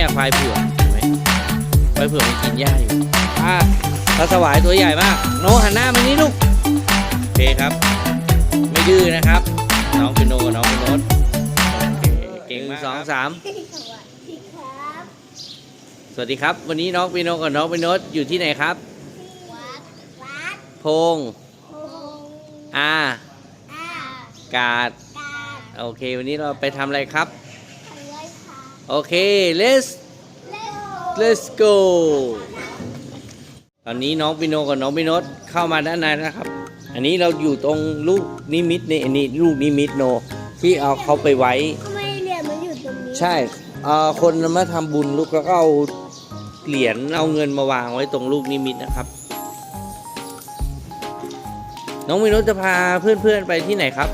เนี่ยควายเผือกเห็นไหมควายเผือกมันกินหญ้าอยู่อ่าปลาสวายตัวใหญ่มาก โนหันหน้ามานี่ลูกโอเคครับ ไม่ดื้อนะครับ น้องเป็นโนกับน้องเป็นโนตโอเคเก่งมากสองสามสวัสดีครับสวัสดีครับ วันนี้น้องปีโนกับน้องปีโนตอยู่ที่ไหนครับวัดวัดพงพงอาอากาดกาด โอเค วันนี้เราไปทำอะไรครับทะเลพา โอเค let's เล่น let's go ตอนนี้น้องปิโนกับน้องปิโนตเข้ามาด้านในนะครับ อันนี้เราอยู่ตรงลูกนิมิตในอันนี้ลูกนิมิตโน ที่เอาเขาไปไว้ ทำไมเหรียญมันอยู่ตรงนี้ใช่เอ่อคนมาทำบุญลูกแล้วก็เอาเหรียญเอาเงินมาวางไว้ตรงลูกนิมิตนะครับ น้องมิโนตจะพาเพื่อนๆไปที่ไหนครับ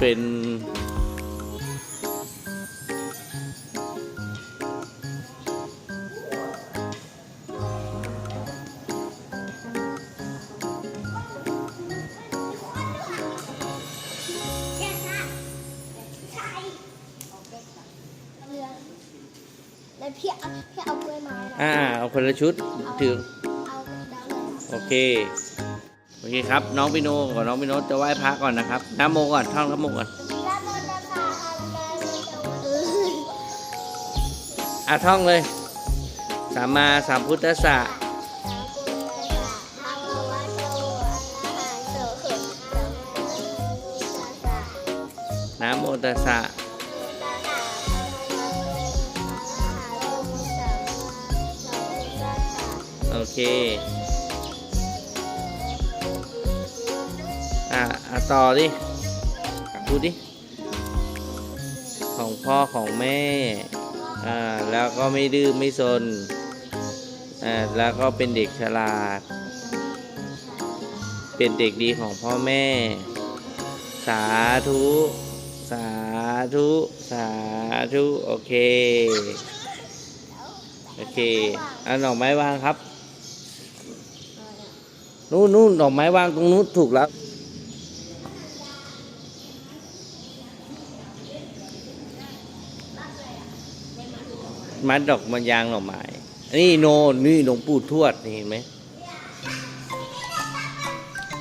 เป็นแค่ค่ะใช่เรือแล้วพี่เอาพี่เอากล้วยไม้นะอ่า เอาคนละชุดถือ เอาดาวเลย โอเค โอเคครับ น้องปิโนกับน้องปิโนจะไหว้พระก่อนนะครับน้ำโมก่อนท่องน้ำโมก่อนด้านบนนะคะเอออะท่องเลยสัมมาสัมพุทธัสสะนะโมตัสสะโอเค อะอะต่อดิพูดิ ของพ่อของแม่ อ่า แล้วก็ไม่ดื้อไม่ซน อ่า แล้วก็เป็นเด็กฉลาด เป็นเด็กดีของพ่อแม่ สาธุ สาธุ สาธุ โอเค โอเคเอาดอกไม้วางครับ นู่นนู่นดอกไม้วางตรงนู้นถูกแล้ว มัดดอกมันยางดอไม้นี่โนนี่หลวงปู่ทวดนี่เห็นไหม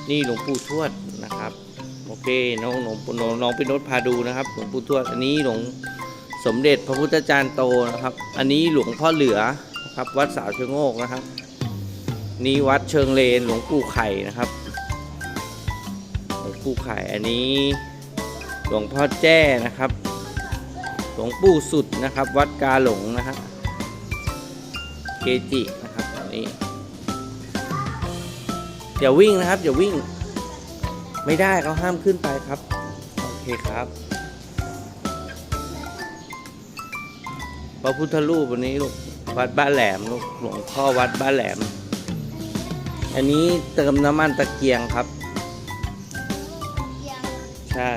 นี่หลวงปู่ทวดนะครับโอเคน้องหลวงปู่น้องน้องไปโนตพาดูนะครับหลวงปู่ทวดอันนี้หลวงสมเด็จพระพุทธจารย์โตนะครับ อันนี้หลวงพ่อเหลือนะครับ วัดสาวเชิงโงกนะครับ นี่วัดเชิงเลนหลวงปู่ไข่นะครับหลวงปู่ไข่อันนี้ หลวงพ่อแจ้นะครับ ลวงปู่สุดนะครับ วัดกาหลงนะฮะเกจินะครับอันนี้อย่าวิ่งนะครับอย่าวิ่ง ไม่ได้เขาห้ามขึ้นไปครับ โอเคครับ พระพุทธรูปวันนี้ลูกวัดบ้านแหลมลูกหลวงพ่อวัดบ้านแหลม อันนี้เติมน้ำมันตะเกียงครับ ใช่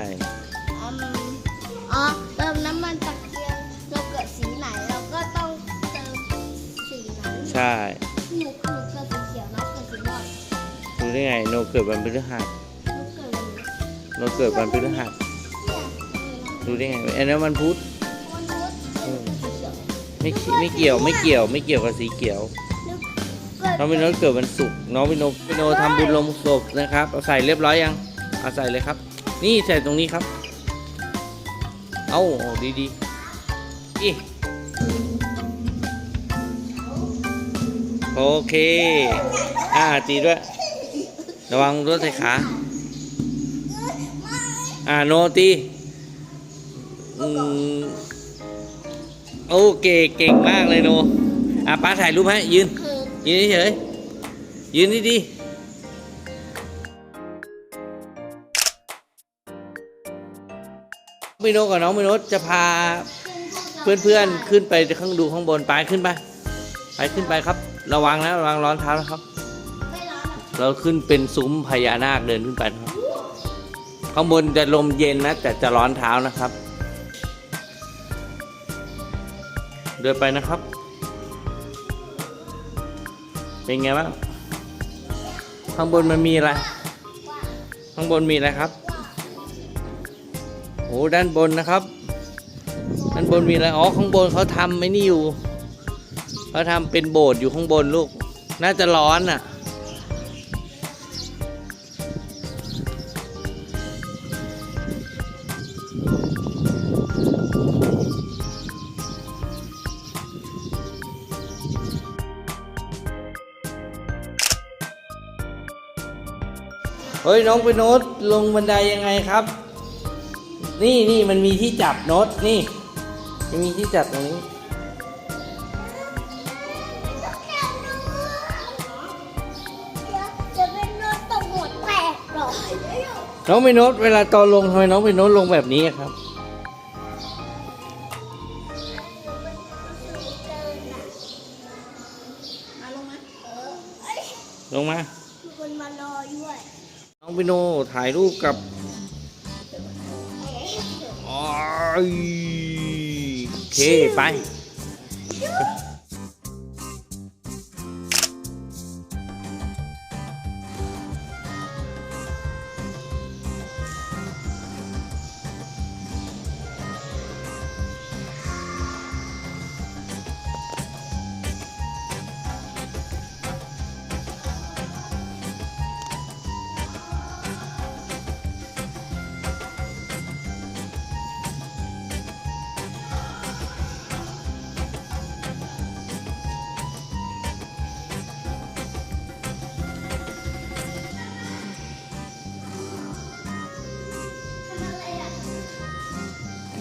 ได้ไงโนเกิดวันพฤหัสหนูเกิดวันนี้โนเกิดวันพฤหัสเนี่ยรู้ได้ไงอันนั้นวันพุธวันพุธหนูเกิดสีเขียวไม่คิไม่เกี่ยวไม่เกี่ยวไม่เกี่ยวกับสีเขียวเกิดน้องพิโนตเกิดวันศุกร์น้องพิโนพิโนทำบุญลงศพนะครับเอาใส่เรียบร้อยยังเอาใส่เลยครับ นี่ใส่ตรงนี้ครับเอาเอาดีดีๆอีโอเค อ่าตีด้วย ระวังรถใส่ขา อ่าโนตีโอเคเก่งมากเลยโน อะป้าถ่ายรูปให้ยืน ยืนเฉยยืนดีๆพี่โนกับน้องพี่โนตจะพาเพื่อนๆขึ้นไปข้างดูข้างบนไปขึ้นไป ไปขึ้นไปครับ ระวังนะระวังร้อนเท้านะครับ เราขึ้นเป็นซุ้มพญานาคเดินขึ้นไปครับข้างบนจะลมเย็นนะ แต่จะร้อนเท้านะครับ เดินไปนะครับ เป็นไงบ้างข้างบนมันมีอะไร ข้างบนมีอะไรครับโอ้ด้านบนนะครับด้านบนมีอะไรอ๋อข้างบนเขาทำไอ้นี่อยู่เขาทำเป็นโบสถ์อยู่ข้างบนลูก น่าจะร้อนอะ เฮ้ยน้องไปโน้ตลงบันไดยังไงครับ นี่นี่มันมีที่จับโน้ตนี่มันมีที่จับตรงนี้จะเป็นรถตกหัวแตกหรอน้องไปโน้ตเวลาตอนลงทำไมน้องไปโน้ตลงแบบนี้อะครับ ถ่ายรูปกับเอ๊ะอ๋อยโอเค ไป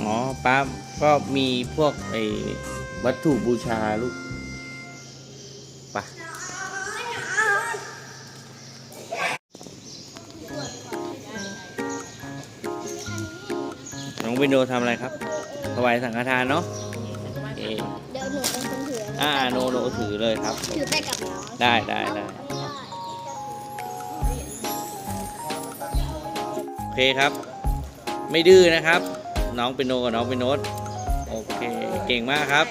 อ๋อป้าก็มีพวกไอ้วัตถุบูชาลูกไปะน้องวินโดทำอะไรครับถวายสังฆทานเนาะโอเคเดี๋ยวหนูเป็นคนถืออ่าโนโนถือเลยครับ ถือไปกับน้องได้ได้ได้โอเคครับ ไม่ดื้อนะครับ น้องเปโนกับน้องเปโนตโอเคเก่งมากครับ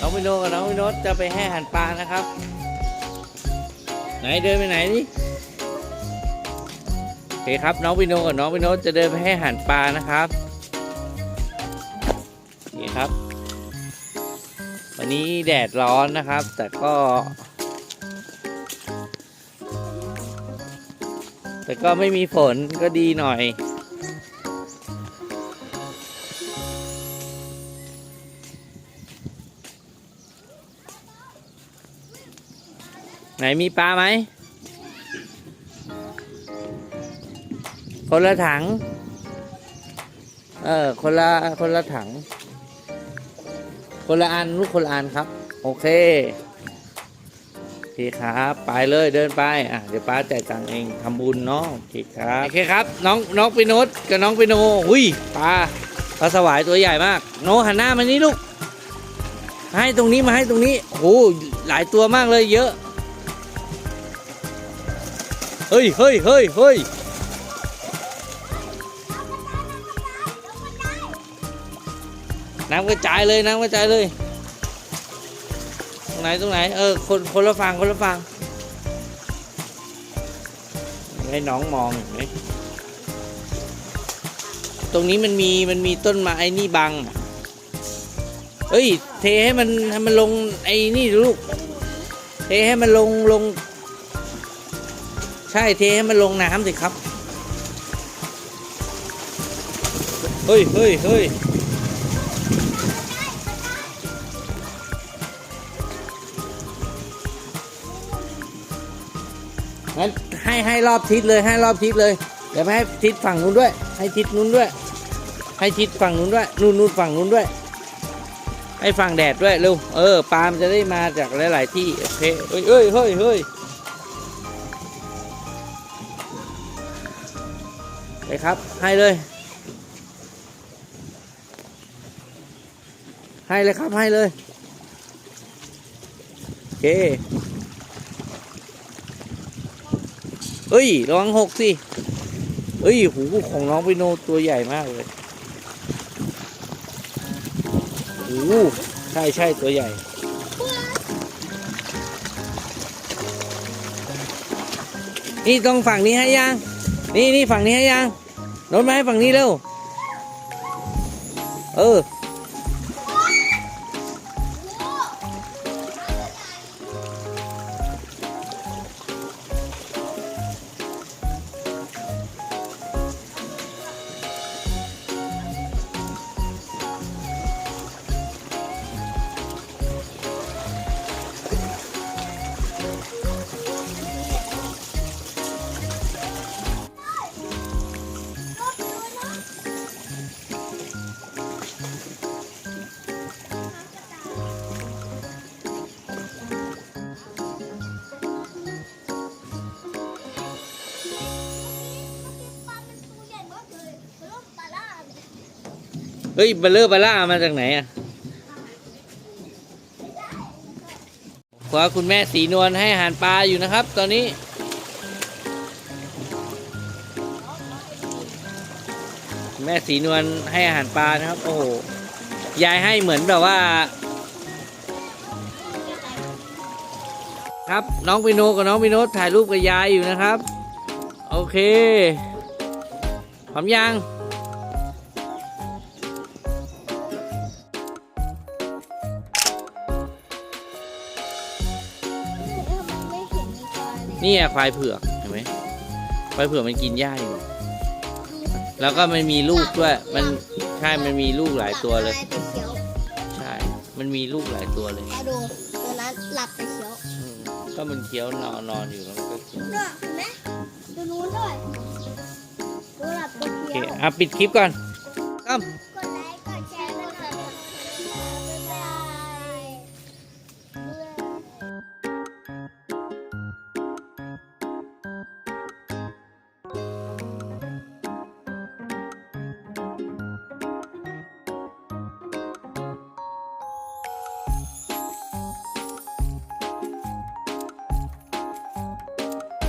น้องเปโนกับน้องเปโนตจะไปให้อาหารปลานะครับ ไหนเดินไปไหนนี่โอเคครับน้องวิโนกับน้องวิโนตจะเดินไปให้อาหารปลานะครับนี่ครับ วันนี้แดดร้อนนะครับ แต่ก็ แต่ก็ไม่มีฝนก็ดีหน่อย ไหนมีปลาไหมคนละถัง เออ คนละ คนละถัง คนละอันลูกคนละอันครับ โอเค คครับ ไปเลยเดินไปอะเดี๋ยวป้าจ่ายตังค์เองทำบุญเนาะโอเคครับโอเคครับ น้องน้องไปโนตกับน้องไปโนหุยปลาปลาสวายตัวใหญ่มาก โนหันหน้ามานี่ลูกให้ตรงนี้มาให้ตรงนี้โอ้โหหลายตัวมากเลยเยอะเฮ้ยเฮ้ยเฮ้ยเฮ้ยน้ำกระจายเลยน้ำกระจายเลย รงไหนตรงไหน เออ คนคนละฝั่งคนละฝั่งให้น้องมองเห็นไหมตรงนี้มันมีมันมีต้นไม้นี่บังเอ้ย เทให้มันให้มันลงไอ้นี่ลูก เทให้มันลงลง ใช่เทให้มันลงน้ำสิครับ เฮ้ยเฮ้ยเฮ้ย ให้ให้รอบทิศเลยให้รอบทิศเลย เดี๋ยวไปให้ทิศฝั่งนู้นด้วย ให้ทิศนู้นด้วย ให้ทิศฝั่งนู้นด้วย นู่นนู่นฝั่งนู้นด้วย ให้ฝั่งแดดด้วยเร็ว เออ ปาล์มจะได้มาจากหลาย ๆ ที่ โอเคเฮ้ยเฮ้ยเฮ้ยเฮ้ยไปครับ ให้เลย ให้เลยครับ ให้เลย โอเค เอ้ยระวังหกสิ เอ้ย หูของน้องไปโนตัวใหญ่มากเลยโอ้โหใช่ใช่ตัวใหญ่ นี่ต้องฝั่งนี้ให้ยัง นี่นี่ฝั่งนี้ให้ยังโน้ตมาให้ฝั่งนี้เร็ว เออ ฮ้ยเบลเลอร์บาร่ามาจากไหนอะขวาคุณแม่สีนวลให้อาหารปลาอยู่นะครับ ตอนนี้ แม่สีนวลให้อาหารปลานะครับ โอ้โหยายให้เหมือนแบบว่า ครับน้องปิโนกับน้องปิโนถ่ายรูปกับยายอยู่นะครับ โอเคพร้อมยัง นี่อะควายเผือกเห็นไหมควายเผือกมันกินหญ้าอยู่ แล้วก็มันมีลูกด้วย มันใช่ มันมีลูกหลายตัวเลย ใช่ มันมีลูกหลายตัวเลยมาดูตัวนั้นหลับไปเขียวอืมก็มันเคี้ยวนอนนอนอยู่แล้วมันก็เคี้ยวด้วยเห็นไหมดูนู้นด้วยดูหลับไปโอเคเขียว อะปิดคลิปก่อนตั้ม